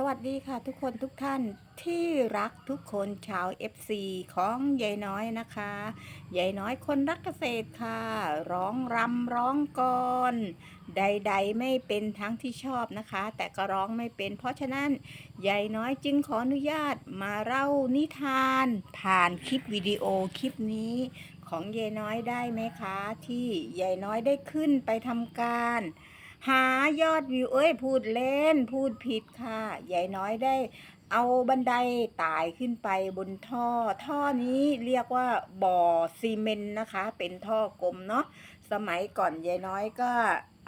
สวัสดีค่ะทุกคนทุกท่านที่รักทุกคนชาว FC ของยายน้อยนะคะยายน้อยคนรักเกษตรค่ะ ร้องรำร้องกรใด ๆ ไม่เป็นทั้งที่ชอบนะคะ แต่ก็ร้องไม่เป็น เพราะฉะนั้นยายน้อยจึงขออนุญาตมาเล่านิทาน ผ่านคลิปวิดีโอคลิปนี้ของยายน้อยได้ไหมคะ ที่ยายน้อยได้ขึ้นไปทำการ หายอดวิวเอ้ยพูดเล่นพูดผิดค่ะยายน้อยได้ เอาบันไดไต่ขึ้นไปบนท่อ ท่อนี้เรียกว่าบ่อซีเมนต์นะคะ เป็นท่อกลมเนาะสมัยก่อนยายน้อยก็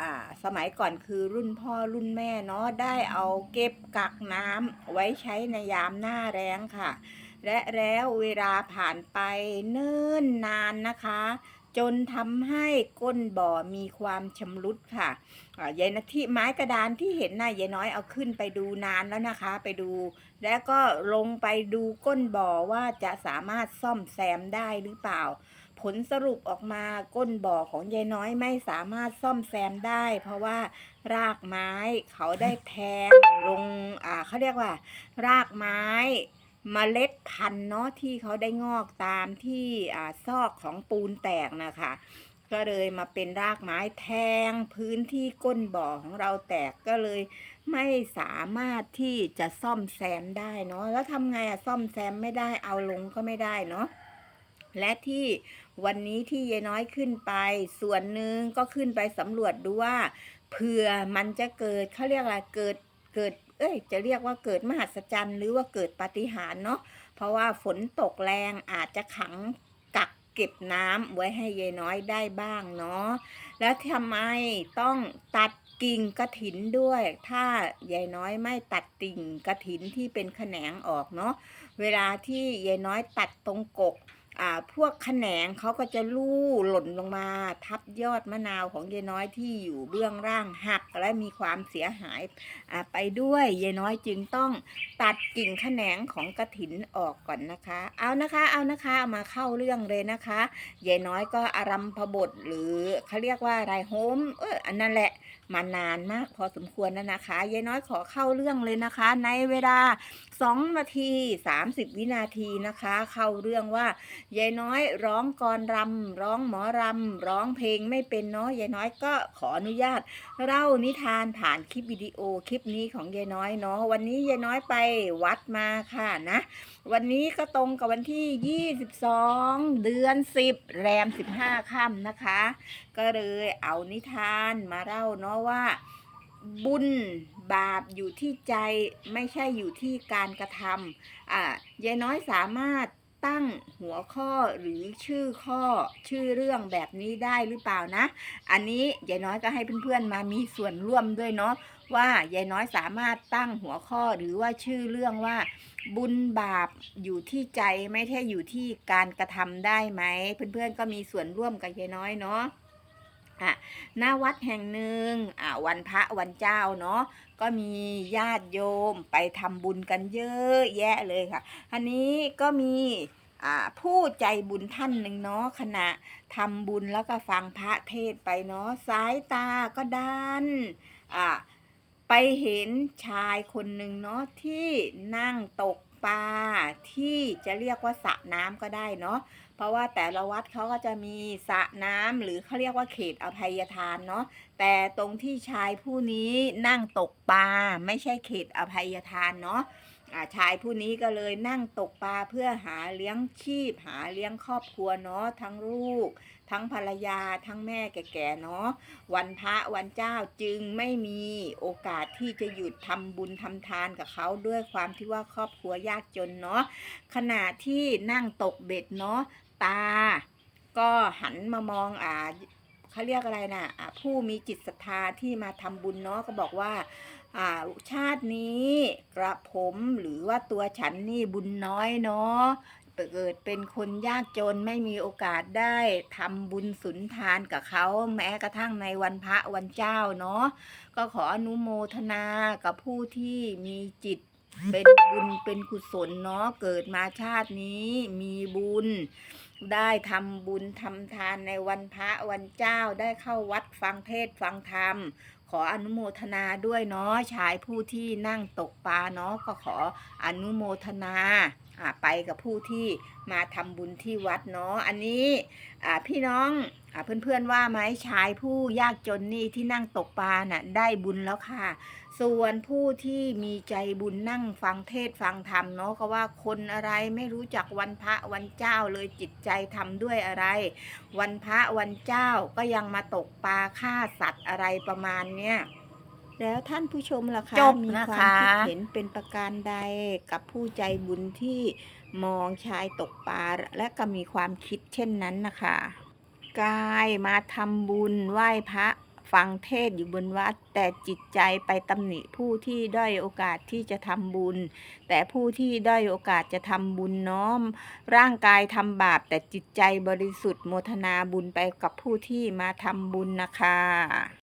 อ่าสมัยก่อนคือรุ่นพ่อรุ่นแม่เนาะได้เอาเก็บกักน้ำไว้ใช้ในยามหน้าแรงค่ะ และแล้วเวลาผ่านไปเนิ่นนานนะคะ จนทำให้ก้นบ่อมีความชำรุดค่ะยายนาที่ไม้กระดานที่เห็นน่ะยายน้อยเอาขึ้นไปดูนานแล้วนะคะ ไปดู แล้วก็ลงไปดูก้นบ่อว่าจะสามารถซ่อมแซมได้หรือเปล่า ผลสรุปออกมาก้นบ่อของยายน้อยไม่สามารถซ่อมแซมได้ เพราะว่ารากไม้เขาได้แทงลงอ่าเขาเรียกว่า รากไม้ มเมล็ดพันธุ์เนาะที่เขาได้งอกตามที่อ่าซอกของปูนแตกนะคะ ก็เลยมาเป็นรากไม้แทงพื้นที่ก้นบ่อของเราแตกก็เลยไม่สามารถที่จะซ่อมแซมได้เนาะแล้วทำไงอะซ่อมแซมไม่ได้เอาลงก็ไม่ได้เนาะและที่วันนี้ที่ยายน้อยขึ้นไป ส่วนหนึ่งก็ขึ้นไปสำรวจดูว่าเผื่อมันจะเกิดเขาเรียกอะไรเกิด เกิด เอ้ย จะเรียกว่าเกิดมหัศจรรย์หรือว่าเกิดปาฏิหาริย์เนาะ เพราะว่าฝนตกแรงอาจจะขังกักเก็บน้ำไว้ให้ยายน้อยได้บ้างเนาะ แล้วทำไมต้องตัดกิ่งกระถินด้วย ถ้ายายน้อยไม่ตัดกิ่งกระถินที่เป็นแขนงออกเนาะ เวลาที่ยายน้อยตัดตรงกก พวกแขนงเขาก็จะลู่หล่นลงมาทับยอดมะนาวของยายน้อยที่อยู่เบื้องล่างหักและมีความเสียหายไปด้วยยายน้อยจึงต้องตัดกิ่งแขนงของกระถินออกก่อนนะคะ เอานะคะเอานะคะเอามาเข้าเรื่องเลยนะคะยายน้อยก็อารัมพบทหรือเขาเรียกว่าอะไรโฮมเอออันนั่นแหละมานานมากพอสมควรแล้วนะคะยายน้อยขอเข้าเรื่องเลยนะคะ ในเวลา 2 นาที 30 วินาทีนะคะ เข้าเรื่องว่ายายน้อยร้องกรรำร้องหมอรำร้องเพลงไม่เป็นเนาะยายน้อยก็ขออนุญาตเล่านิทานผ่านคลิปวิดีโอคลิปนี้ของยายน้อยเนาะวันนี้ยายน้อยไปวัดมาค่ะนะ วันนี้ก็ตรงกับวันที่ 22 เดือน 10 แรม 15ค่ำนะคะ ก็เลยเอานิทานมาเล่าเนาะว่าบุญบาปอยู่ที่ใจไม่ใช่อยู่ที่การกระทำอ่ายายน้อยสามารถ ตั้งหัวข้อหรือชื่อข้อชื่อเรื่องแบบนี้ได้หรือเปล่านะ อันนี้ยายน้อยก็ให้เพื่อนๆมามีส่วนร่วมด้วยเนาะว่ายายน้อยสามารถตั้งหัวข้อหรือว่าชื่อเรื่องว่า บุญบาปอยู่ที่ใจไม่ใช่อยู่ที่การกระทำได้ไหม เพื่อนๆก็มีส่วนร่วมกับยายน้อยเนาะ อะหน้าวัดแห่งหนึ่งอ่าวันพระวันเจ้าเนาะก็มีญาติโยมไปทำบุญกันเยอะแยะเลยค่ะ อันนี้ก็มีผู้ใจบุญท่านหนึ่งเนาะขณะทำบุญแล้วก็ฟังพระเทศไปเนาะสายตาก็ดันอ่าไปเห็นชายคนหนึ่งเนาะที่นั่งตกปลาที่จะเรียกว่าสระน้ำก็ได้เนาะ เพราะว่าแต่ละวัดเขาก็จะมีสระน้ำหรือเขาเรียกว่าเขตอภัยทานเนาะแต่ตรงที่ชายผู้นี้นั่งตกปลาไม่ใช่เขตอภัยทานเนาะชายผู้นี้ก็เลยนั่งตกปลาเพื่อหาเลี้ยงชีพ หาเลี้ยงครอบครัวเนาะทั้งลูก ทั้งภรรยาทั้งแม่แก่ๆเนาะวันพระวันเจ้าจึงไม่มีโอกาสที่จะหยุดทำบุญทำทานกับเขาด้วยความที่ว่าครอบครัวยากจนเนาะขณะที่นั่งตกเบ็ดเนาะ ตา ก็หันมามองอ่าเขาเรียกอะไรนะอ่าผู้มีจิตศรัทธาที่มาทำบุญเนาะก็บอกว่าอ่าชาตินี้กระผมหรือว่าตัวฉันนี่บุญน้อยเนาะเกิดเป็นคนยากจนไม่มีโอกาสได้ทำบุญสุนทานกับเขาแม้กระทั่งในวันพระวันเจ้าเนาะก็ขออนุโมทนากับผู้ที่มีจิต เป็นบุญเป็นกุศลเนาะเกิดมาชาตินี้มีบุญ ได้ทำบุญทำทานในวันพระวันเจ้าได้เข้าวัดฟังเทศฟังธรรม ขออนุโมทนาด้วยเนาะชายผู้ที่นั่งตกปลาเนาะก็ขออนุโมทนาอ่าไปกับผู้ที่มาทำบุญที่วัดเนาะอันนี้อ่าพี่น้อง เพื่อนๆว่าไหมชายผู้ยากจนนี่ที่นั่งตกปลาน่ะได้บุญแล้วค่ะ ส่วนผู้ที่มีใจบุญนั่งฟังเทศน์ฟังธรรมเนาะก็ว่าคนอะไรไม่รู้จักวันพระวันเจ้าเลยจิตใจทำด้วยอะไร วันพระวันเจ้าก็ยังมาตกปลาฆ่าสัตว์อะไรประมาณเนี้ยแล้วท่านผู้ชมล่ะคะจบมีนะควาคะมคิดเห็นเป็นประการใดกับผู้ใจบุญที่มองชายตกปลาและก็มีความคิดเช่นนั้นนะคะ กายมาทำบุญไหว้พระฟังเทศอยู่บนวัด แต่จิตใจไปตำหนิผู้ที่ด้อยโอกาสที่จะทำบุญ แต่ผู้ที่ด้อยโอกาสจะทำบุญน้อม ร่างกายทำบาป แต่จิตใจบริสุทธิ์โมทนาบุญไปกับผู้ที่มาทำบุญนะคะ